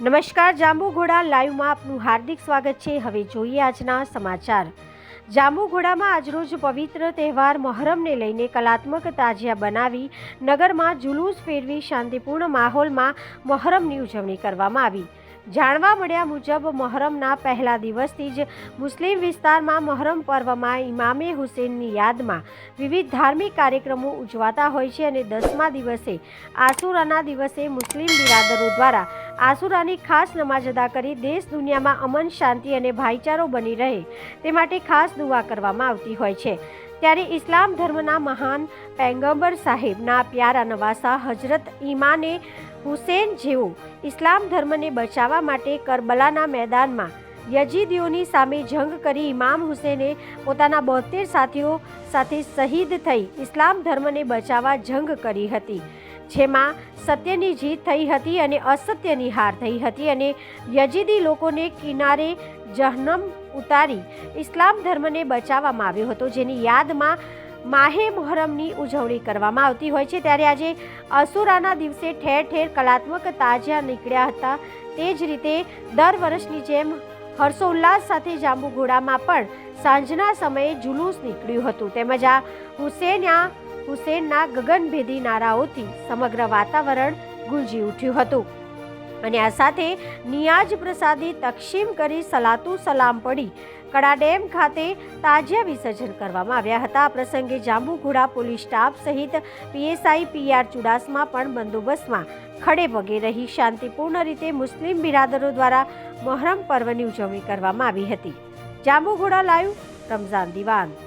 નમસ્કાર જાંબુઘોડા લાઈવમાં આપનું હાર્દિક સ્વાગત છે. હવે જોઈએ આજના સમાચાર. જાંબુઘોડામાં આજરોજ પવિત્ર તહેવાર મહોરમને લઈને કલાત્મક તાજિયા બનાવી નગરમાં જુલુસ ફેરવી શાંતિપૂર્ણ માહોલમાં મહોરમની ઉજવણી કરવામાં આવી. જાણવા મળ્યા મુજબ, મહોરમના પહેલા દિવસથી જ મુસ્લિમ વિસ્તારમાં મહોરમ પર્વમાં ઇમામે હુસેનની યાદમાં વિવિધ ધાર્મિક કાર્યક્રમો ઉજવાતા હોય છે અને દસમા દિવસે, આસુરાના દિવસે મુસ્લિમ બિરાદરો દ્વારા આસુરાની ખાસ નમાજ અદા કરી દેશ દુનિયામાં અમન, શાંતિ અને ભાઈચારો બની રહે તે માટે ખાસ દુઆ કરવામાં આવતી હોય છે. ત્યારે ઇસ્લામ ધર્મના મહાન પૈગંબર સાહેબના પ્યારા નવાસા હજરત ઈમાને હુસેન જેવો ઇસ્લામ ધર્મને બચાવવા માટે કરબલાના મેદાનમાં યજીદીઓની સામે જંગ કરી ઇમામ હુસેને પોતાના બોતેર સાથીઓ સાથે શહીદ થઈ ઇસ્લામ ધર્મને બચાવવા જંગ કરી હતી. જેમાં સત્યની જીત થઈ હતી અને અસત્યની હાર થઈ હતી અને યજીદી લોકોને કિનારે જહનમ ઉતારી ઇસ્લામ ધર્મને બચાવવામાં આવ્યો હતો, જેની યાદમાં માહે મહોરમની ઉજવણી કરવામાં આવતી હોય છે. ત્યારે આજે અસુરાના દિવસે ઠેર ઠેર કલાત્મક તાજિયા નીકળ્યા હતા. તે જ રીતે દર વર્ષની જેમ હર્ષોલ્લાસ સાથે જાંબુઘોડામાં પણ સાંજના સમયે જુલુસ નીકળ્યું હતું. તેમજ આ હુસેન્યા હુસેનના ગગનભેદી નારાઓથી સમગ્ર વાતાવરણ ગુંજી ઉઠ્યું હતું. અને આ સાથે નિયાજ પ્રસાદી તકસીમ કરી સલાતુ સલામ પડી કડા ડેમ ખાતે તાજિયા વિસર્જન કરવામાં આવ્યા હતા. આ પ્રસંગે જાંબુઘોડા પોલીસ સ્ટાફ સહિત પીએસઆઈ પીઆર ચુડાસમા પણ બંદોબસ્તમાં ખડે પગે રહી. શાંતિપૂર્ણ રીતે મુસ્લિમ બિરાદરો દ્વારા મહરમ પર્વની ઉજવણી કરવામાં આવી હતી. જાંબુઘોડા લાઈવ, રમઝાન દિવાન.